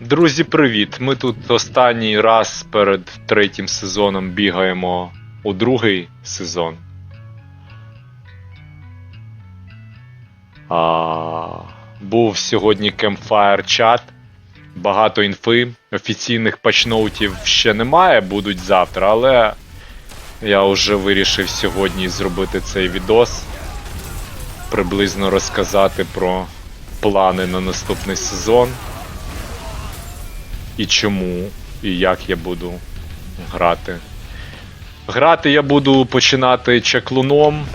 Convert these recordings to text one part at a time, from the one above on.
Друзі, привіт! Ми тут останній раз перед третім сезоном бігаємо у другий сезон. А, був сьогодні Campfire чат. Багато інфи. Офіційних патчноутів ще немає, будуть завтра, але я вже вирішив сьогодні зробити цей відос. Приблизно розказати про плани на наступний сезон і чому, і як я буду грати. Грати я буду починати чаклуном,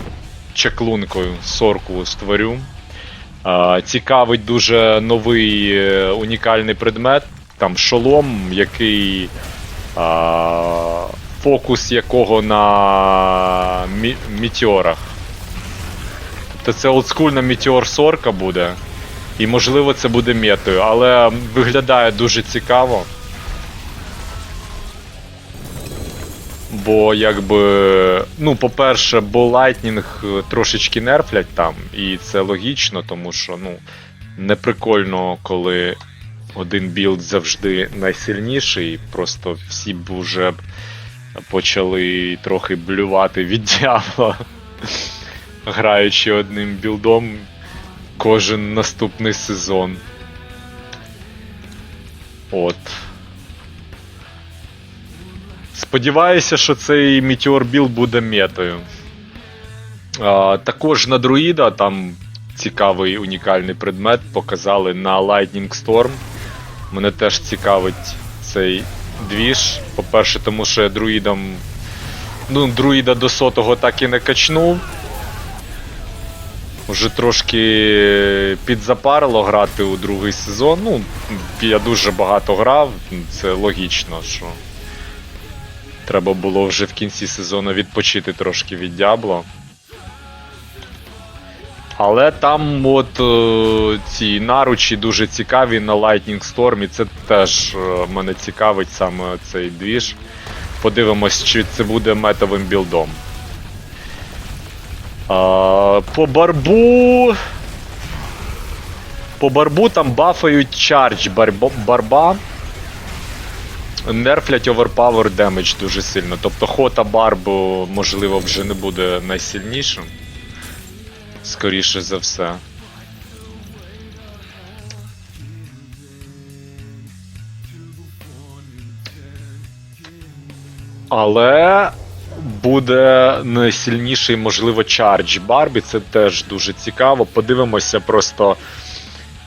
чаклункою, сорку створю. Цікавить дуже новий е, унікальний предмет. Там шолом, який. Фокус якого на мі- мітеорах. Тобто це олдскульна мітеор сорка буде. І можливо це буде метою, але виглядає дуже цікаво. Бо якби. Ну, по-перше, бо Lightning е, трошечки нерфлять там, і це логічно, тому що ну, не прикольно, коли один білд завжди найсильніший, просто всі б вже почали трохи блювати від дьявола, граючи одним білдом кожен наступний сезон. От. Сподіваюся, що цей Meteor Build буде метою. А, також на друїда там цікавий унікальний предмет показали на Lightning Storm. Мене теж цікавить цей двіж. По-перше, тому що я друїдом. Ну, друїда до сотого так і не качнув. Вже трошки підзапарило грати у другий сезон. Ну, я дуже багато грав, це логічно, що треба було вже в кінці сезону відпочити трошки від Дябло. Але там от е, ці наручі дуже цікаві на Lightning Storm, і це теж е, мене цікавить саме цей двіж. Подивимось, чи це буде метовим білдом. По барбу. По барбу там бафають чардж барба. Нерфлять overpower damage дуже сильно. Тобто хота барбу, можливо, вже не буде найсильнішим. Скоріше за все. Але буде найсильніший, можливо, чардж Барбі. Це теж дуже цікаво. Подивимося просто,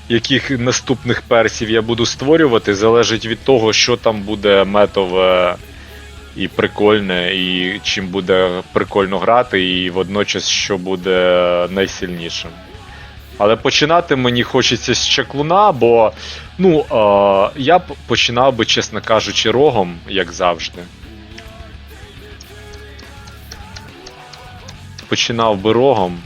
яких наступних персів я буду створювати. Залежить від того, що там буде метове і прикольне, і чим буде прикольно грати, і водночас що буде найсильнішим. Але починати мені хочеться з чаклуна, бо ну, е, я б починав би, чесно кажучи, рогом, як завжди. Починав би рогом.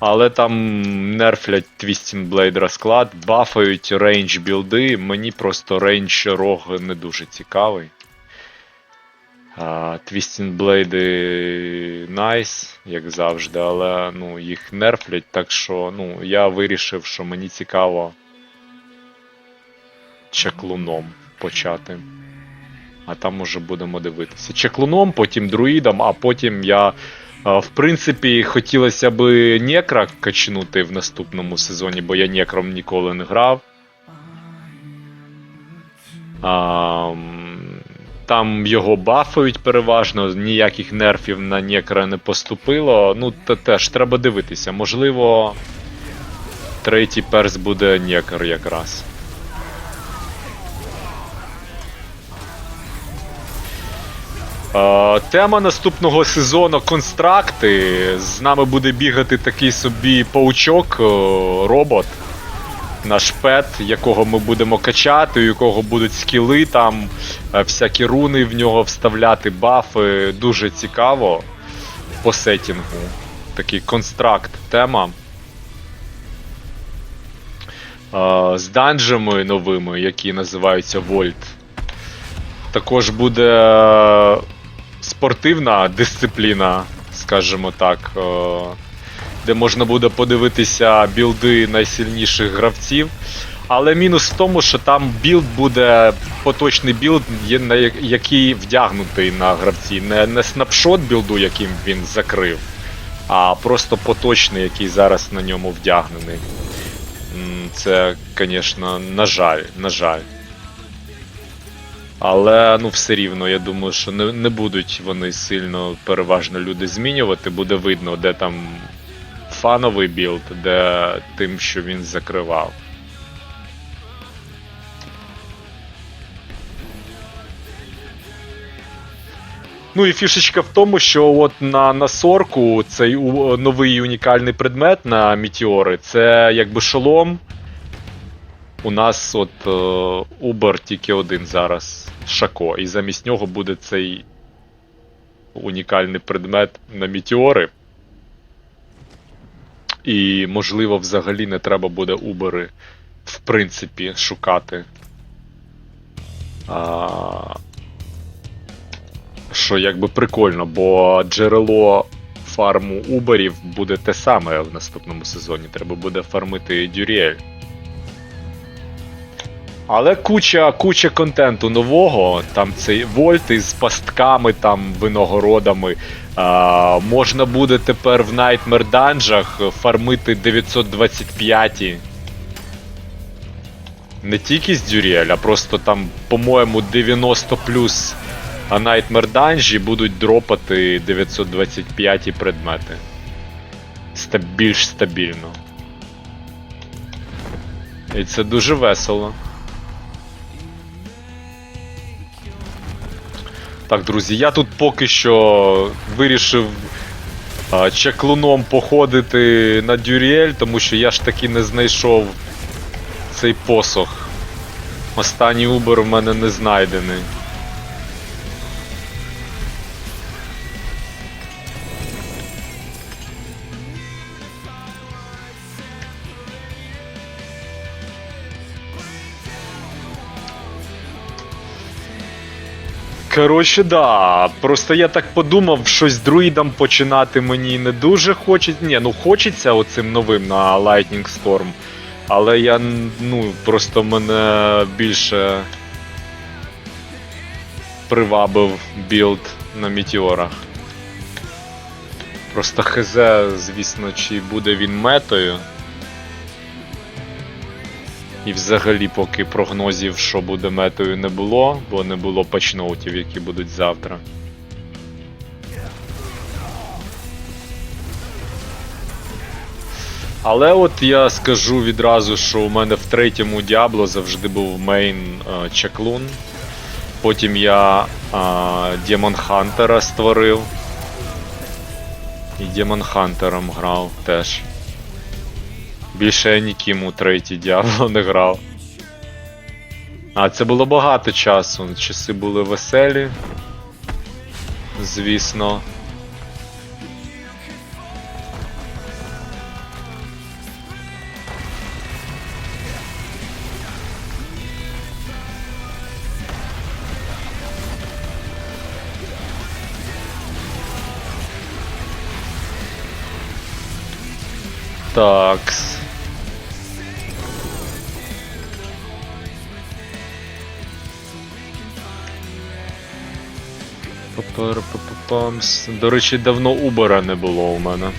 Але там нерфлять Twisting Blade розклад, бафають рейндж білди. Мені просто рейндж рог не дуже цікавий. Twisting Blade найс, як завжди, але ну, їх нерфлять, так що ну, я вирішив, що мені цікаво чаклуном почати. А там уже будемо дивитися. Чеклуном, потім друїдом, а потім я. В принципі, хотілося би Некра качнути в наступному сезоні, бо я Некром ніколи не грав. А, там його бафають переважно, ніяких нерфів на Некра не поступило. Ну, то теж треба дивитися. Можливо, третій перс буде Некр якраз. Тема наступного сезону констракти. З нами буде бігати такий собі паучок, е, робот. Наш пет, якого ми будемо качати, у якого будуть скіли, там е, всякі руни в нього вставляти, бафи. Дуже цікаво по сетінгу. Такий констракт тема. Е, З данжами новими, які називаються Вольт. Також буде е, спортивна дисципліна, скажімо так, е, де можна буде подивитися білди найсильніших гравців. Але мінус в тому, що там білд буде поточний білд, який вдягнутий на гравці. Не, не снапшот білду, яким він закрив, а просто поточний, який зараз на ньому вдягнений. Це, звісно, на жаль, на жаль. Але ну все рівно, я думаю, що не, не будуть вони сильно переважно люди змінювати. Буде видно, де там фановий білд, де тим, що він закривав. Ну і фішечка в тому, що от на, на сорку цей новий унікальний предмет на Мітіори це якби шолом. У нас от е, Uber тільки один зараз Шако, і замість нього буде цей унікальний предмет на Мітіори. І, можливо, взагалі не треба буде Убери, в принципі, шукати. А, що якби прикольно, бо джерело фарму Уберів буде те саме в наступному сезоні. Треба буде фармити Дюріель. Але куча, куча контенту нового. Там цей вольт із пастками, там виногородами. А, можна буде тепер в Nightmare Dungeons фармити 925. Не тільки з Дюріель, а просто там, по-моєму, 90 плюс Nightmare Dungeons будуть дропати 925 предмети. Ста- більш стабільно. І це дуже весело. Так, друзі, я тут поки що вирішив а, чаклуном походити на Дюріель, тому що я ж таки не знайшов цей посох. Останній убер в мене не знайдений. Коротше, да. Просто я так подумав, що з друїдом починати мені не дуже хочеться. Ні, ну хочеться оцим новим на Lightning Storm. Але я, ну, просто мене більше привабив білд на метеорах. Просто хз, звісно, чи буде він метою. І взагалі, поки прогнозів, що буде метою, не було, бо не було патчноутів, які будуть завтра. Але от я скажу відразу, що у мене в третьому Діабло завжди був мейн е, чаклун. Потім я Демон Хантера створив. І Демон Хантером грав теж. Більше я ніким у третій Діабло не грав. А це було багато часу. Часи були веселі. Звісно. Такс. До речі, давно Убера не було у мене.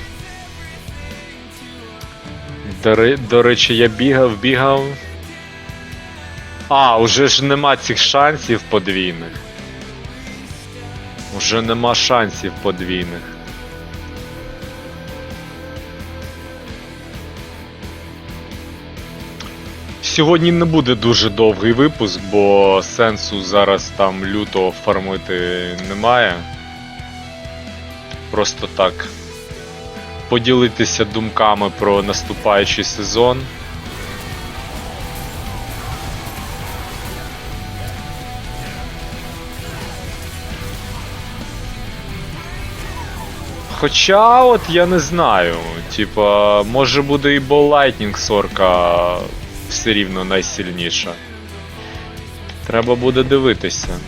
До, до речі, я бігав, бігав. А, уже ж нема цих шансів подвійних. Уже нема шансів подвійних. Сьогодні не буде дуже довгий випуск, бо сенсу зараз там люто фармити немає. Просто так. Поділитися думками про наступаючий сезон. Хоча от я не знаю. Типа, може буде і Ball Lightning сорка все рівно найсильніша. Треба буде дивитися.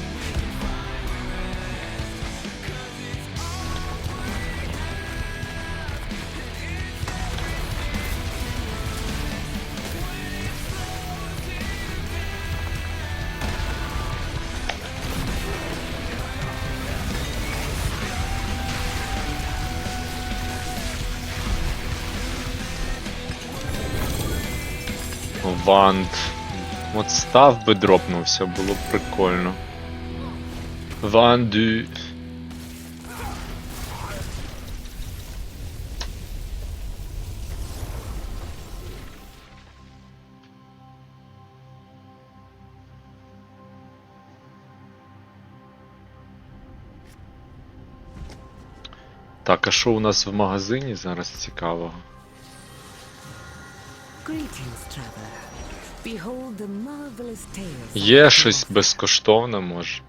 Ванд. От став би дропнувся, було б прикольно. Ванду. Так, а що у нас в магазині зараз цікавого? Є щось безкоштовне, може.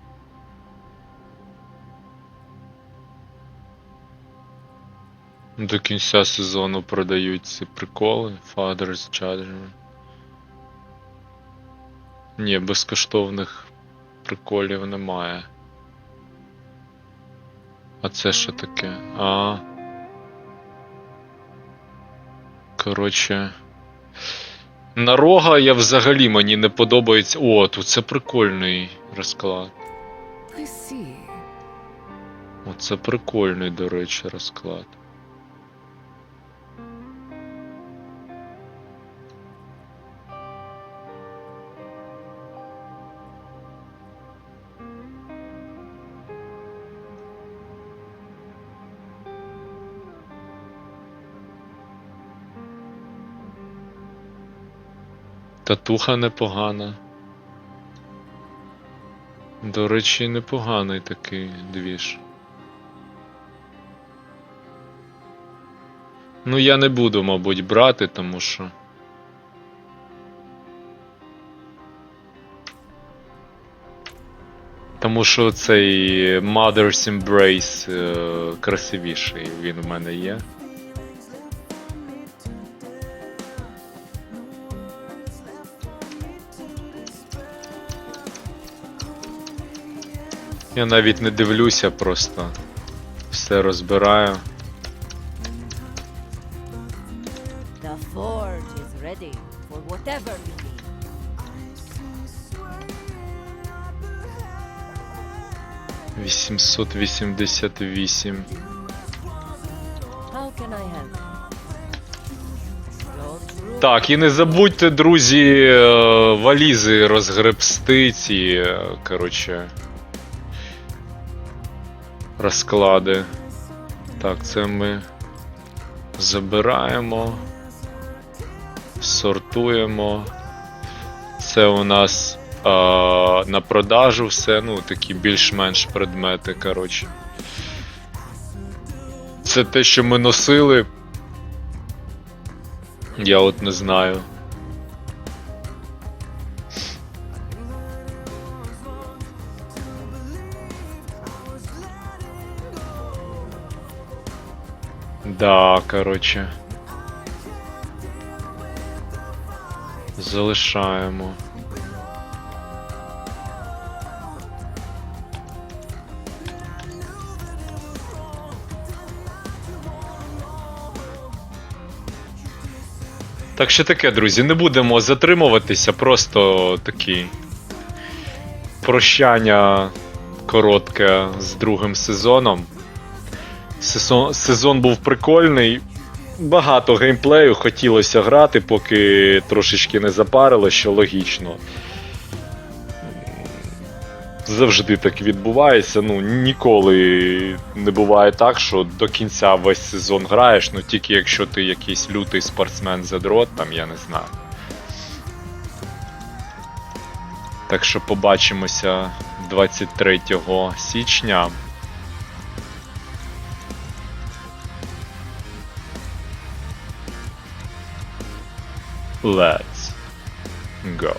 До кінця сезону продають ці приколи. Father's Judgment. Ні, безкоштовних приколів немає. А це що таке? А. Коротше. На рога я взагалі мені не подобається. О, тут це прикольний розклад. Оце прикольний, до речі, розклад. Татуха непогана. До речі, непоганий такий двіж. Ну, я не буду, мабуть, брати, тому що. Тому що цей Mother's Embrace е, красивіший, він в мене є. Я навіть не дивлюся, просто все розбираю. The forge is ready for whatever you need. Вісімсот вісімдесят вісім. How can I help? Так, і не забудьте, друзі, е, валізи розгребсти ці, е, коротше. Розклади. Так, це ми забираємо. Сортуємо. Це у нас е, на продажу все, ну, такі більш-менш предмети, коротше. Це те, що ми носили. Я от не знаю. Да, короче. Залишаємо. Так що таке, друзі, не будемо затримуватися, просто такі прощання коротке з другим сезоном. Сезон, сезон був прикольний. Багато геймплею хотілося грати, поки трошечки не запарило, що логічно. Завжди так відбувається. Ну, ніколи не буває так, що до кінця весь сезон граєш, ну тільки якщо ти якийсь лютий спортсмен задрот, там я не знаю. Так що побачимося 23 січня. Let's go.